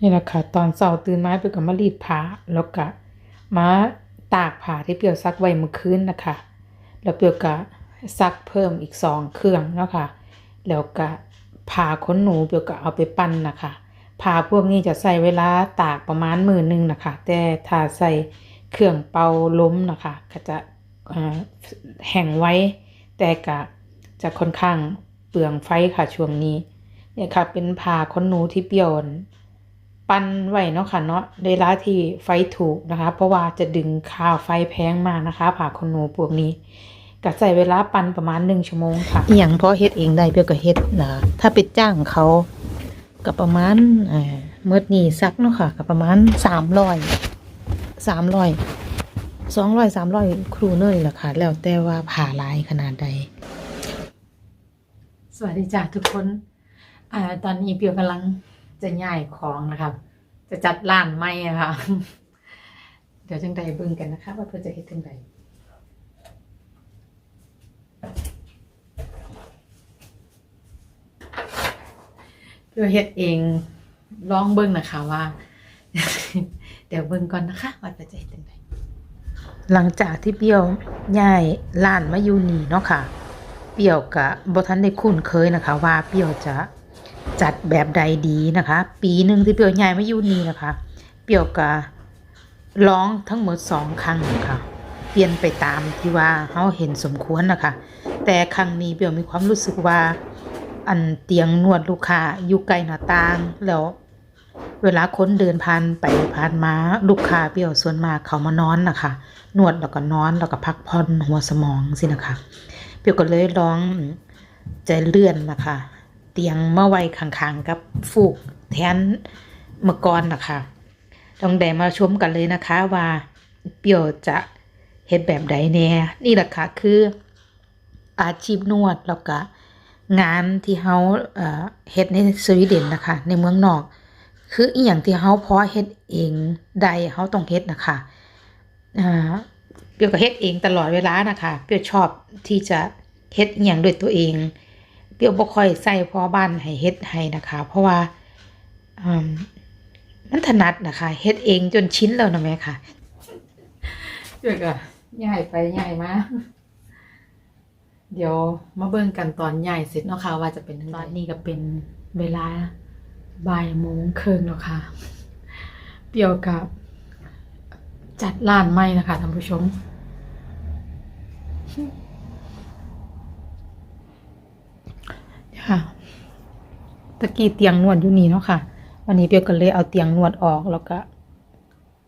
นี่แหละค่ะตอนเช้าตื่นมาเปียวก็มารีดผ้าแล้วก็มาตากผ้าที่เปียวซักไว้เมื่อคืนนะคะ แล้วเปียวก็ซักเพิ่มอีกสองเครื่องเนาะค่ะแล้วก็ผ้าขนหนูเปียวก็เอาไปปั้นนะคะผ้าพวกนี้จะใส่เวลาตากประมาณมือหนึงนะคะ แต่ถ้าใส่เครื่องเป่าล้มนะคะ ก็จะแห้งไว้ แต่ก็จะค่อนข้างเปลืองไฟค่ะช่วงนี้เนี่ยค่ะเป็นผ้าขนหนูที่เปียวน ปั้นไว้เนาะค่ะเนาะเวลาที่ไฟถูกนะคะ เพราะว่าจะดึงค่าไฟแพงมากนะคะผ้าขนหนูพวกนี้ก็ใช้เวลาปั้นประมาณหนึ่งชั่วโมงค่ะอหย่างพอเฮ็ดเองได้เปียวก็เฮ็ดนะถ้าไปจ้างเขาก็ประมาณเอ่อเมื่อนี้ซักเนาะค่ะก็ประมาณสามร้อยสามร้อยสองร้อยสามร้อยครูเนยแหละค่ะ แล้วแต่ว่าผ่าลายขนาดใด สวัสดีจ้าทุกคน อ่า ตอนนี้เปียวกำลัง จะย้ายของนะครับจะจัดร้านใหม่ค่ะ เดี๋ยวจังใดเบิ่งกันนะคะ ว่าเพื่อจะเฮ็ดจังใดเพื่อเฮ็ดเองลองเบิ่งนะคะว่า เดี๋ยวเบิ่งก่อนนะคะ ว่าเพื่อจะเฮ็ดจังใดหลังจากที่เปรี้ยวย้ายร้านมาอยู่นี่เนาะค่ะ เปรี้ยวกับ่ทันได้คุ้นเคยนะคะ ว่าเปรี้ยวจะ จัดแบบใดดีนะคะ ปีหนึ่งที่เปียวย้ายมาอยู่นี่นะคะ เปียวกะร้องทั้งหมดสองครั้งค่ะ เปลี่ยนไปตามที่ว่าเขาเห็นสมควรนะคะ แต่ครั้งนี้เปียวมีความรู้สึกว่าอันเตียงนวดลูกค้าอยู่ไกลหน้าต่างแล้วเวลาคนเดินผ่านไปผ่านมาลูกค้าเปียวส่วนมากเขามานอนนะคะนวดแล้วก็นอนแล้วก็พักผ่อนหัวสมองสินะคะ เปียวก็เลยลองใจเลื่อนนะคะ เตียงเมื่อไว้ข้างๆกับฟูกแทนเมื่อก่อนนะคะต้องได้มาชมกันเลยนะคะว่าเปียวจะเฮ็ดแบบใดแน่นี่แหละค่ะคืออาชีพนวดแล้วก็งานที่เฮาเฮ็ดในสวีเดนนะคะ ในเมืองนอก คืออีหยังที่เฮาพอเฮ็ดเองได้เฮาต้องเฮ็ดนะคะเปียวก็เฮ็ดเองตลอดเวลานะคะ เปียวชอบที่จะเฮ็ดอีหยังด้วยตัวเอง เปียวบ่ค่อยใส่พ่อบ้านให้เฮ็ดให้นะคะ เพราะว่าอมมันถนัดนะคะเฮ็ดเองจนชิ้นแล้วนะแม่ค่ะเดี๋ยวก็ย้ายไปย้ายมาเดี๋ยวมาเบิ่งกันตอนย้ายเสร็จเนาะค่ะว่าจะเป็นตอนนี้ก็เป็นเวลาบ่ายโมงครึ่งแล้วค่ะเปียวกับจัดร้านใหม่นะคะท่านผู้ชม ค่ะ ตะกี้เตียงนวดอยู่นี่เนาะค่ะ วันนี้เปียวก็เลยเอาเตียงนวดออกแล้วก็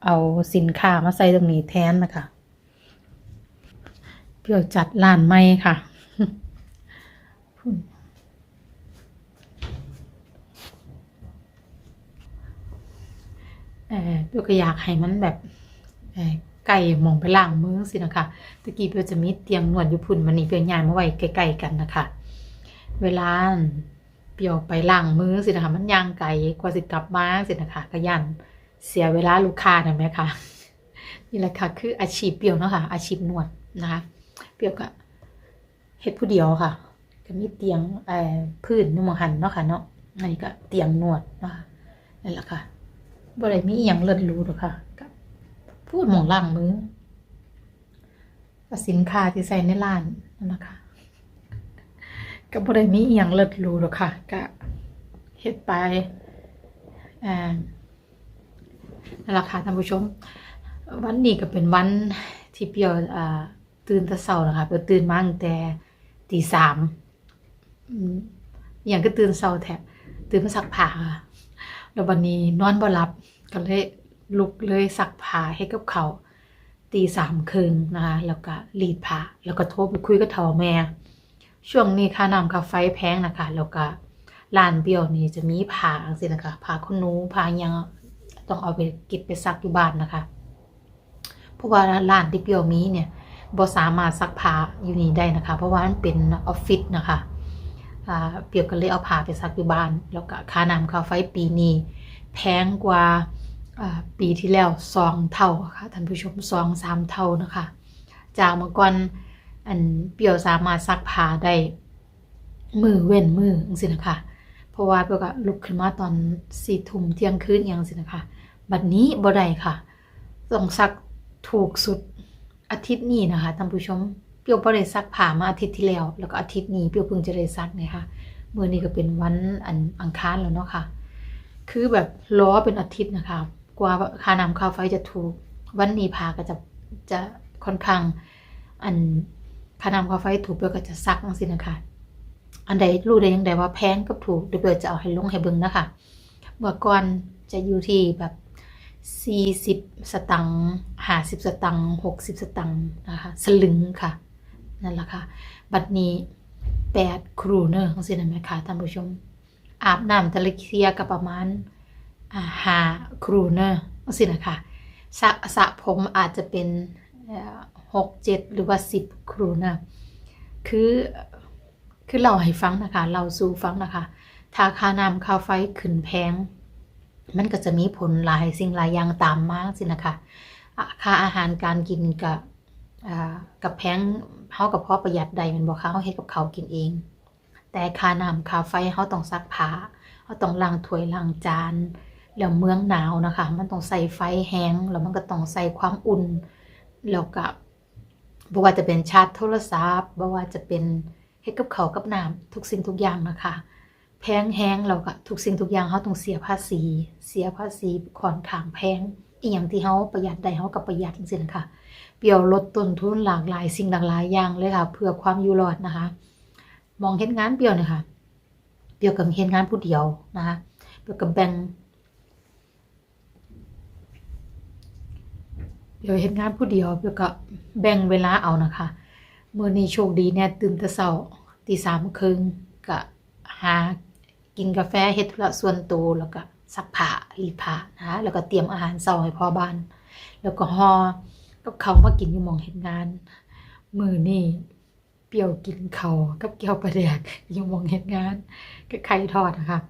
เอาสินค้ามาใส่ตรงนี้แทนนะคะเพื่อจัดร้านใหม่ค่ะเออเปียวก็อยากให้มันแบบเออไก่มองไปล่างมือสินะคะตะกี้เปียวจะมีเตียงนวดอยู่พุ่นมันนี่เปียวย้ายมาไว้ใกล้ๆกันนะคะ เวลาเปียวไปล่างมือสินะคะมันยางไก่กว่าสิกลับมาสินะคะก็ยันเสียเวลาลูกค้านะไหมคะนี่แหละค่ะ คืออาชีพเปียวเนาะค่ะอาชีพนวดนะคะ เปียวก็เฮ็ดผู้เดียวค่ะ ก็มีเตียงเอ่อพื้นนุ่มหันเนาะค่ะเนาะอันนี้ก็เตียงนวดนะคะนั่นแหละค่ะบ่ได้มีอย่างเลิศรู้หรอกค่ะก็พูดหมองล่างมือสินค้าที่ใส่ในร้านนั่นแหละค่ะ ก็บ่ได้มีอหย่างเลิศหรูหรอกค่ะก็เฮ็ดไปอ่านั่นแหละค่ะท่านผู้ชม วันนี้ก็เป็นวันที่เปียวอ่าตื่นแต่เช้านะคะเปียวตื่นมาตั้งแต่ตีสามอย่างก็ตื่นเช้าแท้ตื่นมาซักผ้าแล้ววันนี้นอนบ่หลับก็เลยลุกเลยซักผ้าให้กับเขาตีสามครึ่งนะคะแล้วก็รีดผ้าแล้วก็โทรไปคุยกับเฒ่าแม่ ช่วงนี้ค่าน้ำค่าไฟแพงนะคะแล้วก็ร้านเปียวนี่จะมีผ้าจังซี่นะคะผ้าขนหนูผ้ายังต้องเอาไปเก็บไปซักอยู่บ้านนะคะ เพราะว่าร้านที่เปียวมีเนี่ยบ่สามารถซักผ้าอยู่นี่ได้นะคะ เพราะว่ามันเป็นออฟฟิศนะคะเปียวก็เลยเอาผ้าไปซักอยู่บ้าน แล้วก็ค่าน้ำค่าไฟปีนี้แพงกว่าอ่าปีที่แล้วสองเท่าค่ะท่านผู้ชมสองสามเท่านะคะ จากเมื่อก่อน อันเปียวสามารถซักผ้าได้มือเว้นมือจังซี่นะคะ เพราะว่าเปียวก็ลุกขึ้นมาตอนสี่ทุ่มเที่ยงคืนอย่างสินะคะบัดนี้บ่ได้ค่ะต้องซักถูกสุดอาทิตย์นี้นะคะท่านผู้ชมเปียวบ่ได้ซักผ้ามาอาทิตย์ที่แล้ว แล้วก็อาทิตย์นี้เปียวเพิ่งจะได้ซักนี่ยค่ะมื้อนี้ก็เป็นวันอันอังคารแล้วเนาะค่ะ คือแบบล้อเป็นอาทิตย์นะคะ กว่าค่าน้ำค่าไฟจะถูก วันนี้พาก็จะจะค่อนข้างอัน ค่าน้ำค่าไฟถูกเปียวก็จะซักจังซี่นะคะ อันใดรู้ได้ยังไงว่าแพงกับถูกเดี๋ยวเปียวจะเอาให้ลงให้เบิ่งนะคะเมื่อก่อนจะอยู่ที่แบบ40สตังค์50สตังค์60สตังค์นะคะ สลึงค่ะ นั่นแหละค่ะ บัดนี้8ครูเนอร์ของสินะแม่ค่ะท่านผู้ชม อาบน้ำทะเลเทียกับประมาณอ่าหาครูเนอร์ของสินะคะสระสระผมอาจจะเป็น หกเจ็ดหรือว่า10ครูเนอร์คือคือเราให้ฟังนะคะ เราสู่ฟังนะคะถ้าค่าน้ำค่าไฟขึ้นแพง มันก็จะมีผลหลายสิ่งหลายอย่างตามมาสินะคะค่าอาหารการกินกับอ่ากับแพงเฮากับพอประหยัดใดมันบ่คะเฮาเฮ็ดกับเขากินเอง แต่ค่าน้ำค่าไฟเฮาต้องซักผ้าเฮาต้องล้างถ้วยล้างจานแล้วเมืองหนาวนะคะ มันต้องใส่ไฟแห้งแล้วมันก็ต้องใส่ความอุ่น แล้วก็บ่ว่าจะเป็นชาร์จโทรศัพท์บ่ว่าจะเป็นเฮ็ดกับเขากับน้ำทุกสิ่งทุกอย่างนะคะ แพงแห้งเราก็ทุกสิ่งทุกอย่างเขาต้องเสียภาษี เสียภาษีค่อนข้างแพงอีหยังที่เขาประหยัดได้เขาก็ประหยัดจริงๆค่ะ เปรียวลดต้นทุนหลากหลายสิ่งหลากหลายอย่างเลยค่ะ เพื่อความอยู่รอดนะคะ มองเห็นงานเปรียวเนี่ยค่ะ เปรียวกับเห็นงานผู้เดียวนะคะเปรียวกับแบ่ง เปรียวเห็นงานผู้เดียวเปรียวก็แบ่งเวลาเอานะคะมื่อนี้โชคดีเนี่ยตื่นแต่เช้าตีสามครึ่งก็หากินกาแฟเฮ็ดธุระส่วนตัวแล้วก็ซักผ้ารีดผ้านะคะแล้วก็เตรียมอาหารเช้าให้พ่อบ้าน แล้วก็ห่อกับเขามากินอยู่มองเฮ็ดงาน มือนี้เปรี้ยวกินเขากับแก้วปลาแดกอยู่มองเฮ็ดงานกับไข่ทอดนะคะ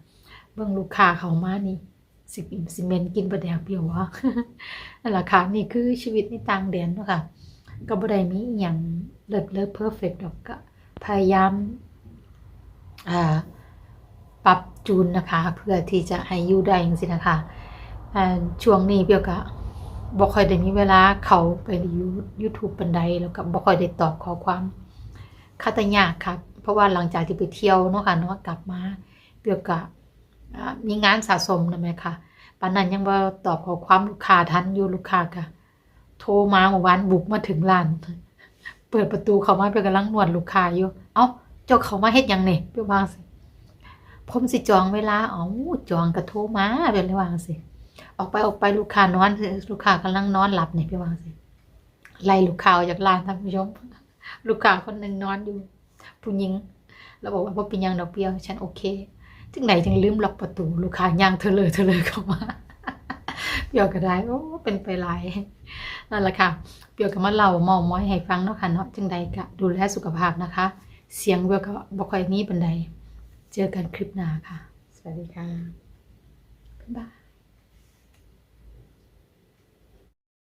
เบิ่งลูกค้าเขามานี่ สิอิ่มสิเมนกินปลาแดกเปรี้ยววะนั่นแหละค่ะนี่คือชีวิตในต่างแดนเนาะค่ะก็บ่ได้มีอหยังเลิศเลอเพอร์เฟกต์ดอกก็พยายามปรับจูนนะคะ เพื่อที่จะให้อยู่ได้จริงๆนะคะอ่าช่วงนี้เปียวก็บ่ค่อยได้มีเวลาเขาไปใน YouTube ปันใดแล้วก็บ่ค่อยได้ตอบข้อความคาตยากครับ เพราะว่าหลังจากที่ไปเที่ยวเนาะค่ะเนาะกลับมาเปียวก็อ่า มีงานสะสมนะแม่ค่ะปานนั้นยังบ่ตอบขอความลูกค้าทันอยู่ลูกค้าก็โทรมาเมื่อวานบุกมาถึงร้าน เปิดประตูเข้ามาเปียวกำลังนวดลูกค้าอยู่ เอ้าเจ้าเข้ามาเฮ็ดยังนี่เปียวว่าสิผมสิจองเวลาอ๋อจองกระโทรมาเป็นระวางสิออกไปออกไปลูกค้านอนลูกค้ากำลังนอนหลับเนี่ยพี่วางสิไล่ลูกค้าออกจากร้านท่านผู้ชมลูกค้าคนหนึ่งนอนอยู่ ผู้หญิง แล้วบอกว่าพ่เป็นหยังดอกเบี้ยวฉันโอเค จึงไหนจึงลืมล็อกประตูลูกค้าย่างเธอเลยเธอเลยเข้ามาเปียวก็ได้โอ้เป็นไปหลายนั่นแหละค่ะเปียวก็มาเล่ามอม้อยให้ฟังเนาะค่ะเนาะจึงใดก็ดูแลสุขภาพนะคะ เสียงเปียวก็บอกค่อยมีบันไดเจอกันคลิปหน้าค่ะ สวัสดีค่ะบ๊ายบาย